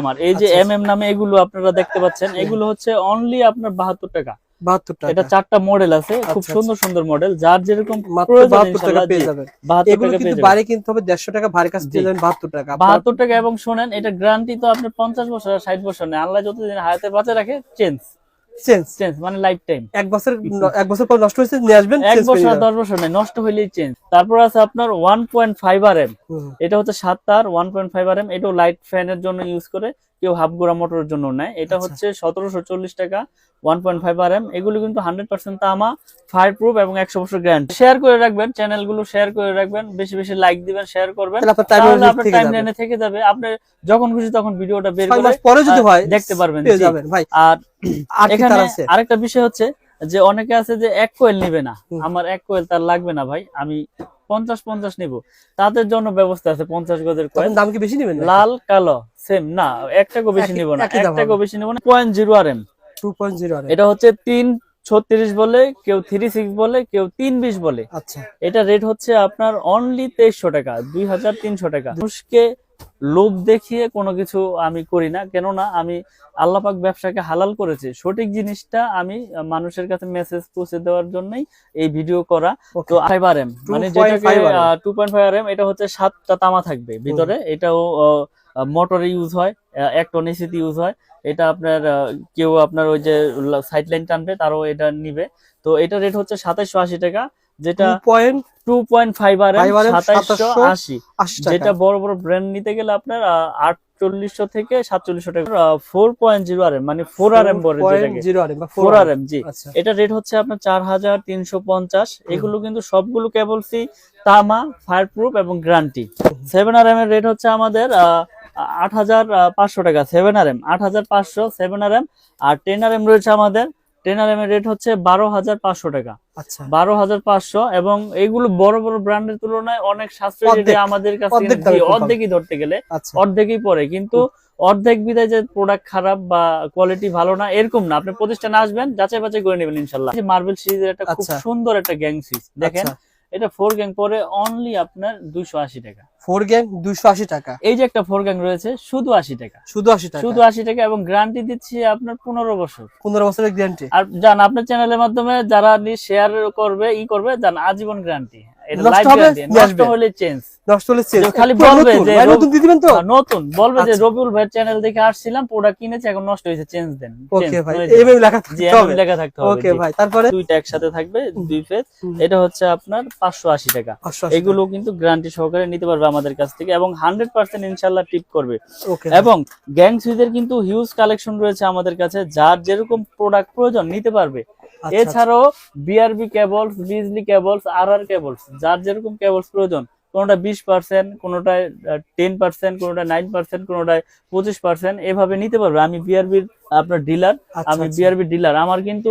আমার। এই যে আচ্ছা, এম এম নামে এগুলো আপনারা দেখতে পাচ্ছেন এগুলো হচ্ছে অনলি আপনার বাহাত্তর টাকা। এটা চারটা মডেল আছে খুব আচ্ছা, সুন্দর সুন্দর মডেল যার যেরকম টাকা পেয়ে যাবেন। বাড়ি কিনতে হবে দেড়শো টাকা ভারী কাছে পেয়ে যাবেন বাহাত্তর টাকা। বাহাত্তর টাকা এবং শোনেন এটা গ্যারান্টি তো আপনার পঞ্চাশ বছর ষাট বছর নেই। আল্লাহ যতদিন হায়াতে বাঁচে রাখে চেঞ্জ চেঞ্জ চেঞ্জ মানে লাইফ টাইম এক বছর এক বছর পর নষ্ট হয়েছে নিয়ে আসবেন এক বছর দশ বছর নাই নষ্ট হইলেই চেঞ্জ তারপর আছে আপনার one point five R M এটা হচ্ছে সাত তার one point five R M এটাও লাইট ফ্যানের জন্য ইউজ করে। কেউ হাফ গোড়া মোটরের জন্য নেয়। এটা আচ্ছা। হচ্ছে সতেরোশো চল্লিশ টাকা one point five R M এগুলো কিন্তু হান্ড্রেড পার্সেন্ট তামা ফায়ার প্রুফ এবং একশো বছর গ্যারান্টি শেয়ার করে রাখবেন চ্যানেলগুলো শেয়ার করে রাখবেন বেশি বেশি লাইক দিবেন শেয়ার করবেন। তাহলে আপনার টাইম থেকে যাবে। লাইনে থেকে যাবে। আপনি যখন খুশি তখন ভিডিওটা বের করে পরে যদি হয় দেখতে পারবেন, আর এখানে আরেকটা বিষয় হচ্ছে যে অনেকে আছে যে এক কোয়েল নিবে না। আমার এক কোয়েল তার লাগবে না ভাই। আমি পঞ্চাশ পঞ্চাশ নিব। তাদের জন্য ব্যবস্থা আছে পঞ্চাশ গজের কয়েন। দাম কি বেশি নেবেন লাল কালো সেম না একটা গো বেশি নিব না। একটা হবে। বেশি নিব না। Point zero R M two point zero এটা হচ্ছে তিন ছত্রিশ বলে কেউ থ্রি সিক্স বলে কেউ তিন বিশ বলে। আচ্ছা। এটা রেট হচ্ছে আপনার অনলি তেইশশো টাকা দুই হাজার তিনশো টাকা। মানুষকে লোভ দেখিয়ে কোনো কিছু আমি করি না। কেননা আমি আল্লাপাক ব্যবসাকে হালাল করেছি। সঠিক জিনিসটা আমি মানুষের কাছে মেসেজ পৌঁছে দেওয়ার জন্যই এই ভিডিও করা। তো ফাইভ আর এম মানে 2.5 যেটাকে two point five R M এটা হচ্ছে সাতটা তামা থাকবে। ভিতরে এটাও মোটরে ইউজ হয় এক টন এসিতে ইউজ হয়। এটা আপনার কেউ আপনার ওই যে সাইড লাইন টানবে তারও এটা নিবে। তো এটা রেট হচ্ছে সাতাইশশো আশি টাকা। যেটা point two point five R M 5 RM, সাতাইশশো 2780 আশি যেটা বড় বড় ব্র্যান্ড নিতে গেলে আপনার আটচল্লিশশো থেকে সাতচল্লিশশো টাকা four point zero R M মানে ফোর আর এম বলে ফোর আর এম জি। আচ্ছা। এটা রেট হচ্ছে আপনার চার হাজার তিনশো পঞ্চাশ। এগুলো কিন্তু সবগুলো কেবলসি তামা ফায়ার প্রুফ এবং গ্যারান্টি সেভেন আর এম এর রেট হচ্ছে আমাদের আট হাজার পাঁচশো টাকা সেভেন আর এম আট হাজার পাঁচশো সেভেন আর এম আর টেন আর এম রয়েছে আমাদের টেন আর এম রেট হচ্ছে বারো হাজার পাঁচশো টাকা। আচ্ছা। বারো হাজার পাঁচশো এবং এইগুলো বড় বড় ব্র্যান্ডের তুলনায় অনেক সাশ্রয়ী আমাদের কাছে অর্ধেকই ধরতে গেলে আচ্ছা। অর্ধেকই পরে কিন্তু অর্ধেক বিদায় যে প্রোডাক্ট খারাপ বা কোয়ালিটি ভালো না এরকম না। আপনি প্রতিষ্ঠানে আসবেন যাচাই বাছাই করে নেবেন ইনশাল্লাহ। মার্বেল সিরিজের একটা খুব আচ্ছা। সুন্দর একটা গ্যাং সুইচ দেখেন এটা ফোর গ্যাং পরে অনলি আপনার দুইশো আশি টাকা। ফোর গ্যাং দুইশো আশি টাকা। এই যে একটা ফোর গ্যাং রয়েছে শুধু আশি টাকা। শুধু আশি টাকা। শুধু আশি টাকা এবং গ্যারান্টি দিচ্ছি আপনার পনেরো বছর। পনেরো বছরের গ্যারান্টি আর জান আপনার চ্যানেলের মাধ্যমে যারা শেয়ার করবে ই করবে জান আজীবন গ্যারান্টি নষ্ট লাইফ হবে, গ্যারান্টি নিয়ে নষ্ট আসবে। হলে চেঞ্জ নষ্ট হলে চেঞ্জ খালি বলবে যে নতুন দিয়ে দিবেন তো? নতুন। বলবে যে। রবিউল ভাইয়ের চ্যানেল দেখে আসছিলাম প্রোডাক্ট কিনেছি এখন নষ্ট হয়েছে চেঞ্জ দেন। ওকে ভাই এইভাবে লেখা জি থাকতে হবে লেখা থাকতে হবে ওকে ভাই তারপরে? দুইটা একসাথে থাকবে দুই এটা হচ্ছে আপনার পাঁচশো আশি টাকা। পাঁচশো এগুলো কিন্তু গ্যারান্টি সহকারে নিতে পারবে। আমাদের কাছ থেকে এবং হান্ড্রেড পার্সেন্ট ইনশাল্লাহ টিপ করবে। এবং গ্যাং সুইচের কিন্তু হিউজ কালেকশন রয়েছে আমাদের কাছে যার যেরকম প্রোডাক্ট প্রয়োজন নিতে পারবে। আচ্ছা, এছাড়াও BRB cables Bijli cables R R cables যার যেরকম কেবলস প্রয়োজন কোনোটা বিশ পার্সেন্ট কোনোটায় টেন পার্সেন্ট কোনোটা নাইন পার্সেন্ট কোনোটায় পঁচিশ পার্সেন্ট এভাবে নিতে পারবে। আমি বিআরবির আপনার ডিলার আচ্ছা, আমি আচ্ছা। বিআরবি ডিলার আমার কিন্তু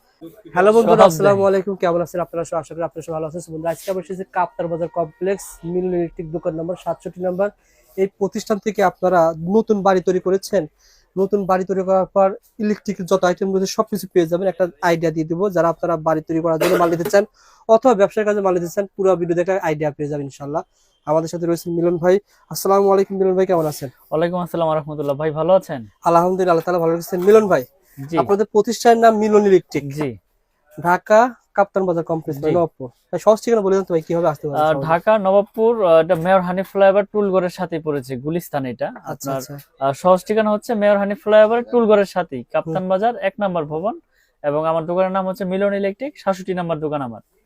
হ্যালো বন্ধুরা। আসসালামু আলাইকুম। কেমন আছেন আপনারা? সব আশা করি আপনারা সব ভালো আছেন। বন্ধুরা আজকে আমরা এসেছি কাপ্তার বাজার কমপ্লেক্স মিলন ইলেকট্রিক দোকান নম্বর সাতষট্টি নম্বর। এই প্রতিষ্ঠান থেকে আপনারা নতুন বাড়ি তৈরি করেছেন। নতুন বাড়ি তৈরি করার পর ইলেকট্রিক যত আইটেম রয়েছে সবকিছু পেয়ে যাবেন। একটা আইডিয়া দিয়ে দিব যারা আপনারা বাড়ি তৈরি করার জন্য মাল নিতে চান অথবা ব্যবসার কাজে মাল নিতে চান পুরো ভিডিওতে একটা আইডিয়া পেয়ে যাবেন ইনশাল্লাহ আমাদের সাথে রয়েছেন মিলন ভাই। আসসালামু আলাইকুম মিলন ভাই কেমন আছেন? ওয়ালাইকুম আসসালাম রহমতুল্লাহ। ভাই ভালো আছেন? আলহামদুলিল্লাহ আল্লাহ তালা ভালো রেখেছেন। মিলন ভাই। আপনাদের প্রতিষ্ঠানের নাম মিলন ইলেকট্রিক। জি। ঢাকা কাপ্তান বাজার কমপ্লেক্স নবাবপুর। সহজ ঠিকানা বলে দেন তো ভাই কীভাবে আসতে আহ, ঢাকা নবাবপুর এটা মেয়র হানি ফ্লাইওভার টুলগড়ের সাথে পড়েছে গুলিস্তান এটা। আচ্ছা আপনার আচ্ছা। সহজ ঠিকানা হচ্ছে মেয়র হানি ফ্লাইওভার টুলগড়ের সাথেই কাপ্তান বাজার এক নাম্বার ভবন। এবং আমার দোকানের নাম হচ্ছে মিলন ইলেকট্রিক সাতষট্টি নাম্বার দোকান আমার।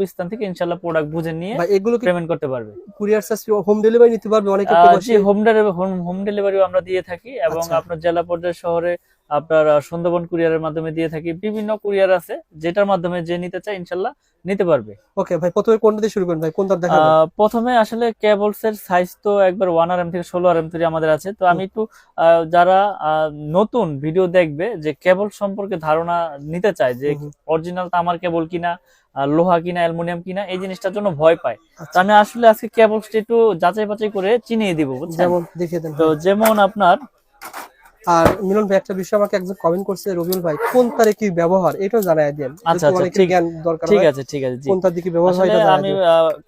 নিজ গন্তব্যস্থান থেকে ইনশাল্লাহ প্রোডাক্ট বুঝে নিয়ে এগুলো পেমেন্ট করতে পারবে। কুরিয়ার চার্জ হোম ডেলিভারি নিতে পারবে? অনেকে জি হোম ডেলিভারি হোম ডেলিভারিও আমরা দিয়ে থাকি এবং আচ্ছা। আপনার জেলা পর্যায়ে শহরে আপনার সুন্দরবন কুরিয়ারের মাধ্যমে দিয়ে থাকি। বিভিন্ন কুরিয়ার আছে যেটার মাধ্যমে যে নিতে চায় ইনশাল্লাহ নিতে পারবে। ওকে ভাই প্রথমে কোনটা দিয়ে শুরু করেন ভাই? কোনটা দেখাবেন? প্রথমে আসলে কেবলস এর সাইজ তো একবার ওয়ান আর এম থেকে ষোলো আর এম তৈরি আমাদের আছে। তো আমি একটু যারা নতুন ভিডিও দেখবে যে কেবল সম্পর্কে ধারণা নিতে চায় যে। অরিজিনাল তামার কেবল কিনা লোহা কিনা অ্যালুমিনিয়াম কিনা এই জিনিসটার জন্য ভয় পায়। তো আচ্ছা, আমি আসলে আজকে কেবলসটা একটু যাচাই বাছাই করে চিনিয়ে দিব বুঝছেন? যেমন দেখিয়ে দেন তো যেমন আপনার আর মিলন ভাই একটা বিষয় আমাকে একজন কমেন্ট করছে রবিউল ভাই কোন তারে কি ব্যবহার? এটাও জানাই দেন। আচ্ছা, আচ্ছা, ঠিক- জ্ঞান দরকার ঠিক আছে ঠিক আছে কোন তার দিকে ব্যবহার হয় এটা আমি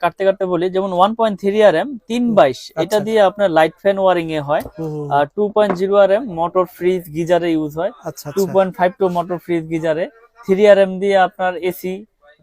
কাটতে কাটতে বলি যেমন one point three R M তিন বাইশ এটা আচ্ছা। দিয়ে আপনার লাইট ফ্যান ওয়ারিং এ হয়। আর two point zero R M motor fridge গিজারে use হয়। আচ্ছা টু আচ্ছা point five two motor fridge গিজারে। Three R M দিয়ে আপনার AC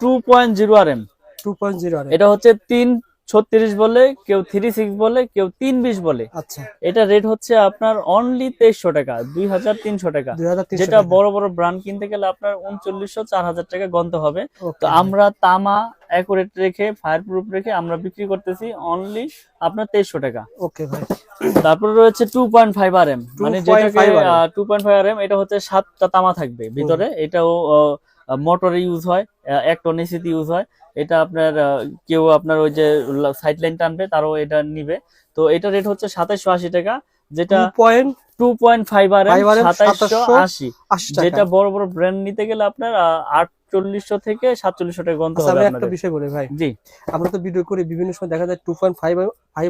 two point zero R M 2.0 আর এটা হচ্ছে তিন ছত্রিশ বলে কেউ থ্রি সিক্স বলে কেউ তিন বিশ বলে। আচ্ছা। এটা রেট হচ্ছে আপনার অনলি তেইশশো টাকা দুই হাজার তিনশো টাকা। যেটা বড় বড় ব্র্যান্ড কিনতে গেলে আপনার উনচল্লিশশো চার হাজার টাকা গন্তে হবে। তো আমরা তামা অ্যাকুরেট রেখে ফায়ার প্রুফ রেখে আমরা বিক্রি করতেছি অনলি আপনার তেইশশো টাকা। ওকে ভাই। তারপরে রয়েছে two point five R M মানে 2.5 যেটাকে two point five R M এটা হচ্ছে সাতটা তামা থাকবে ভিতরে। এটাও মোটরে ইউজ হয় এক টন এসিতে ইউজ হয়। এটা আপনার কেউ আপনার ওই যে সাইড লাইন টানবে তারও এটা নিবে। তো এটা রেট হচ্ছে সাতাইশশো আশি টাকা যেটা 2.80 two point five R M 5 RM সাতাইশশো আশি। যেটা বড় বড় ব্র্যান্ড নিতে গেলে আপনার আটচল্লিশশো থেকে সাতচল্লিশশো টাকা গন্ত আচ্ছা হবে একটা বিষয় বলি ভাই। জি। আমরা তো ভিডিও করি বিভিন্ন সময় দেখা যায় 2.5 ফাইভ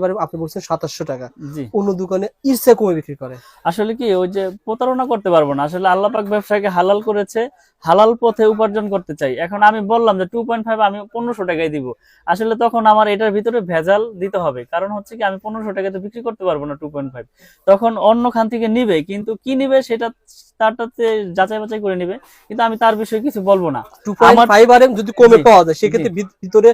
আর আপনি বলছেন 2700 টাকা। জি। অন্য দোকানে ইরসে কমে বিক্রি করে। আসলে কি ওই যে প্রতারণা করতে পারব না। আসলে আল্লাহ পাক ব্যবসাকে হালাল করেছে হালাল পথে উপার্জন করতে চাই। এখন আমি বললাম যে টু পয়েন্ট ফাইভ আমি পনেরোশো টাকায় দিব। আসলে তখন আমার এটার ভিতরে ভেজাল দিতে হবে। কারণ হচ্ছে কি আমি পনেরোশো টাকাতে বিক্রি করতে পারব না টু পয়েন্ট ফাইভ তখন অন্য খান থেকে নিবে কিন্তু কি নিবে সেটা তারটাতে যাচাই বাছাই করে নিবে। কিন্তু আমি তার বিষয়ে কিছু বলব না। 2.5 আর যদি কমে জি, পাওয়া যায় সেক্ষেত্রে ভিতরে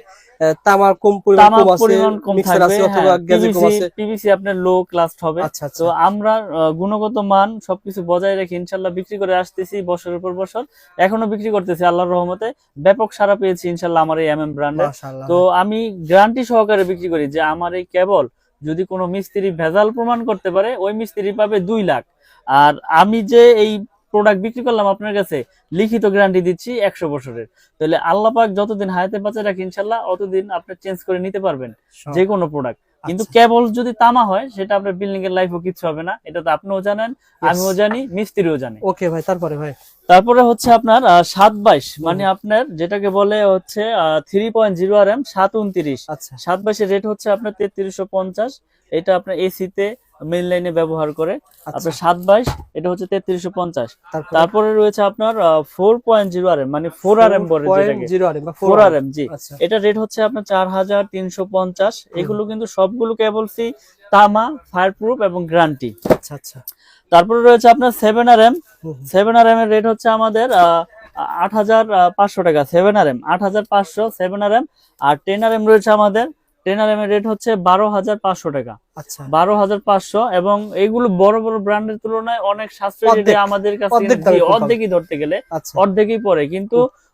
তামার কম পরিমাণ কম আছে মিক্সার আছে অথবা হ্যাঁ, কম আছে। পিভিসি আপনার লো ক্লাস হবে। আচ্ছা আচ্ছা। তো আমরা গুণগত মান সবকিছু বজায় রেখে ইনশাল্লাহ বিক্রি করে আসতেছি বছরের পর বছর। এখনও বিক্রি করতেছি আল্লাহর রহমতে। ব্যাপক সারা পেয়েছি ইনশাল্লাহ আমার এই এম এম ব্র্যান্ডের তো আমি গ্যারান্টি সহকারে বিক্রি করি যে আমার এই কেবল যদি কোনো মিস্ত্রি ভেজাল প্রমাণ করতে পারে ওই মিস্ত্রি পাবে দুই লাখ। আর আমি যে এই প্রোডাক্ট বিক্রি করলাম আপনার কাছে লিখিত গ্যারান্টি দিচ্ছি একশো বছরের। তাহলে আল্লাপাক যতদিন হায়াতে বাঁচে রাখি ইনশাল্লাহ অতদিন আপনি চেঞ্জ করে নিতে পারবেন। যে কোনো প্রোডাক্ট কিন্তু আচ্ছা। কেবল যদি তামা হয় সেটা আপনার বিল্ডিং এর লাইফও কিছু হবে না। এটা তো আপনিও জানেন আমিও জানি মিস্ত্রিও জানি। ওকে ভাই তারপরে ভাই? তারপরে হচ্ছে আপনার সাত বাইশ মানে আপনার যেটাকে বলে হচ্ছে three point zero R M সাত উনত্রিশ। আচ্ছা। সাত বাইশের রেট হচ্ছে আপনার তেত্রিশশো পঞ্চাশ এটা আপনার এসিতে মেইন লাইনে ব্যবহার করে। আচ্ছা। আপনার সাত বাইশ এটা হচ্ছে তেত্রিশশো পঞ্চাশ। তারপরে? রয়েছে আপনার four point zero R M মানে ফোর আর এম বলে যেটাকে। 0.0 আর বা ফোর আর এম জি। আচ্ছা। এটা রেট হচ্ছে আপনার চার হাজার তিনশো পঞ্চাশ। এগুলো কিন্তু সবগুলো কেবলসি তামা ফায়ার প্রুফ এবং গ্যারান্টি আচ্ছা আচ্ছা। তারপরে রয়েছে আপনার seven R M. Seven R M এর রেট হচ্ছে আমাদের আট হাজার পাঁচশো টাকা। সেভেন আর এম আট হাজার পাঁচশো সেভেন আর এম আর টেন আর এম রয়েছে আমাদের টেন আর এম এর রেট হচ্ছে বারো হাজার পাঁচশো টাকা। আচ্ছা। বারো হাজার পাঁচশো এবং এইগুলো বড় বড় ব্র্যান্ডের তুলনায় অনেক সাশ্রয়ী আমাদের কাছে। অর্ধেকই ধরতে গেলে আচ্ছা। অর্ধেকই পড়ে। কিন্তু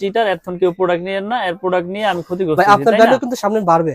চিটার এখন কেউ প্রোডাক্ট নিয়ে না এর প্রোডাক্ট নিয়ে আমি ক্ষতিগ্রস্ত ভাই আপনার ভ্যালু কিন্তু সামনে বাড়বে।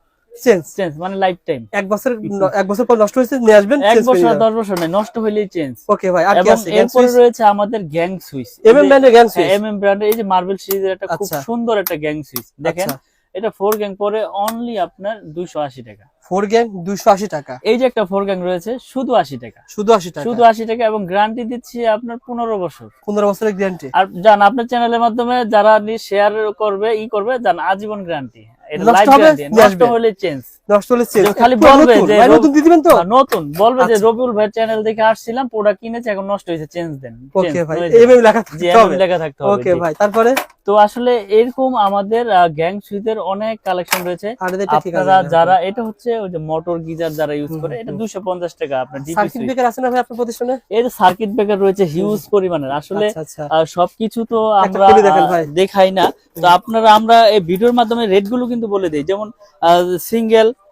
চেঞ্জ চেঞ্জ মানে লাইফ টাইম এক বছর এক বছর পর নষ্ট হয়েছে নিয়ে আসবেন এক বছর দশ বছর নেই নষ্ট হইলেই চেঞ্জ ওকে ভাই আর কি আছে? এরপর রয়েছে আমাদের গ্যাং সুইচ এম এম ব্র্যান্ডের গ্যাং সুইচ এম এম ব্র্যান্ডের এই যে মার্বেল সিরিজের একটা খুব আচ্ছা। সুন্দর একটা গ্যাং সুইচ দেখেন আচ্ছা। এটা ফোর গ্যাং পরে অনলি আপনার দুইশো আশি টাকা। ফোর গ্যাং দুইশো আশি টাকা। এই যে একটা ফোর গ্যাং রয়েছে শুধু আশি টাকা। শুধু আশি টাকা। শুধু আশি টাকা এবং গ্যারান্টি দিচ্ছি আপনার পনেরো বছর। পনেরো বছরের গ্যারান্টি আর জান আপনার চ্যানেলের মাধ্যমে যারা শেয়ার করবে ই করবে জান আজীবন গ্যারান্টি নষ্ট লাইফ হবে, গ্যারান্টি নিয়ে নষ্ট আসবে। হলে চেঞ্জ নষ্ট হলে চেঞ্জ খালি বলবে যে নতুন দিয়ে দিবেন তো? নতুন। বলবে যে আচ্ছা। রবিউল ভাই চ্যানেল দেখে আসছিলাম প্রোডাক্ট কিনেছে এখন নষ্ট হয়েছে চেঞ্জ দেন। ওকে ভাই লেখা জি, থাকতে হবে। লেখা থাকতে হবে ওকে ভাই তারপরে? তো আসলে এরকম আমাদের গ্যাং সুইটের অনেক কালেকশন রয়েছে। আপনারা যারা এটা হচ্ছে ওই যে মোটর গিজার যারা ইউজ করে এটা দুশো পঞ্চাশ টাকা আপনার ডিপি সার্কিট ব্রেকার আছে না ভাই আপনার প্রতিষ্ঠানে? এই যে সার্কিট ব্রেকার রয়েছে হিউজ পরিমাণের। আসলে আচ্ছা আচ্ছা। সবকিছু তো আমরা দেখাই না। তো আপনারা আমরা এই ভিডিওর মাধ্যমে রেটগুলো কিন্তু বলে দেই। যেমন সিঙ্গেল